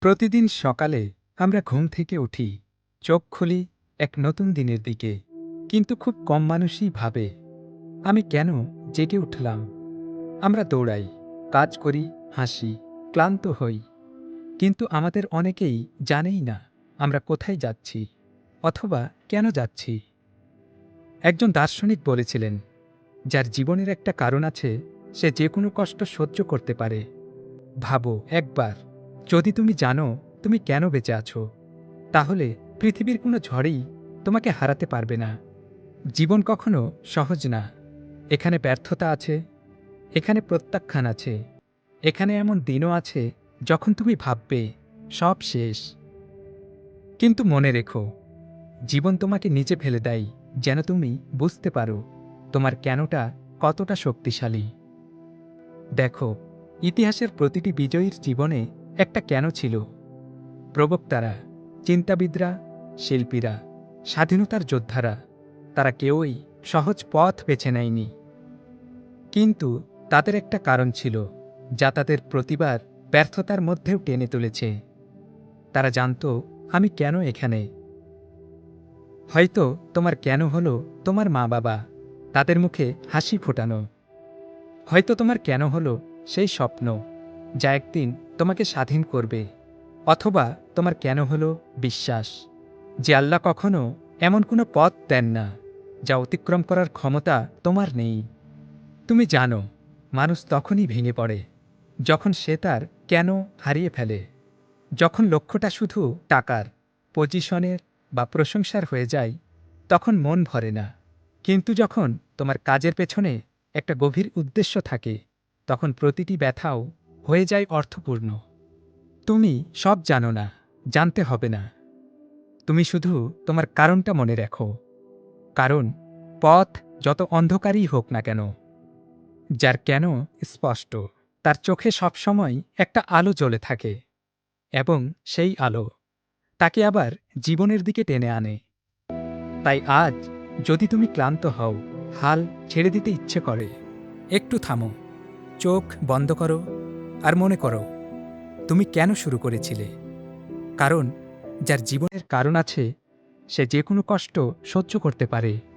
প্রতিদিন সকালে আমরা ঘুম থেকে উঠি, চোখ খুলি এক নতুন দিনের দিকে। কিন্তু খুব কম মানুষই ভাবে, আমি কেন জেগে উঠলাম? আমরা দৌড়াই, কাজ করি, হাসি, ক্লান্ত হই। কিন্তু আমাদের অনেকেই জানেই না আমরা কোথায় যাচ্ছি অথবা কেন যাচ্ছি। একজন দার্শনিক বলেছিলেন, যার জীবনের একটা কারণ আছে, সে যে কোনো কষ্ট সহ্য করতে পারে। ভাবো একবার। যদি তুমি জানো তুমি কেন বেঁচে আছো, তাহলে পৃথিবীর কোনো ঝড়েই তোমাকে হারাতে পারবে না। জীবন কখনো সহজ না। এখানে ব্যর্থতা আছে, এখানে প্রত্যাখ্যান আছে, এখানে এমন দিনও আছে যখন তুমি ভাববে সব শেষ। কিন্তু মনে রেখো, জীবন তোমাকে নিচে ফেলে দেয় যেন তুমি বুঝতে পারো তোমার কেনটা কতটা শক্তিশালী। দেখো, ইতিহাসের প্রতিটি বিজয়ীর জীবনে একটা কেন ছিল? প্রবক্তারা, চিন্তাবিদরা, শিল্পীরা, স্বাধীনতার যোদ্ধারা, তারা কেউই সহজ পথ বেছে নেয়নি। কিন্তু তাদের একটা কারণ ছিল, যা তাদের প্রতিবার ব্যর্থতার মধ্যেও টেনে তুলেছে। তারা জানত, আমি কেন এখানে? হয়তো তোমার কেন হলো তোমার মা বাবা তাদের মুখে হাসি ফোটানো। হয়তো তোমার কেন হলো সেই স্বপ্ন, যা একদিন তোমাকে স্বাধীন করবে, অথবা তোমার কেন হলো বিশ্বাস? যে আল্লাহ কখনো এমন কোনো পথ দেন না, যা অতিক্রম করার ক্ষমতা তোমার নেই। তুমি জানো, মানুষ তখনই ভেঙে পড়ে, যখন সে তার কেন হারিয়ে ফেলে। যখন লক্ষ্যটা শুধু টাকার, পজিশনের বা প্রশংসার হয়ে যায়, তখন মন ভরে না। কিন্তু যখন তোমার কাজের পেছনে একটা গভীর উদ্দেশ্য থাকে, তখন প্রতিটি ব্যথাও হয়ে যায় অর্থপূর্ণ। তুমি সব জানো না, জানতে হবে না। তুমি শুধু তোমার কারণটা মনে রাখো। কারণ পথ যত অন্ধকারই হোক না কেন, যার কেন স্পষ্ট, তার চোখে সবসময় একটা আলো জ্বলে থাকে এবং সেই আলো তাকে আবার জীবনের দিকে টেনে আনে। তাই আজ যদি তুমি ক্লান্ত হও, হাল ছেড়ে দিতে ইচ্ছে করে, একটু থামো, চোখ বন্ধ করো আর মনে করো, তুমি কেন শুরু করেছিলে? কারণ, যার জীবনের কারণ আছে, সে যে কোনো কষ্ট সহ্য করতে পারে।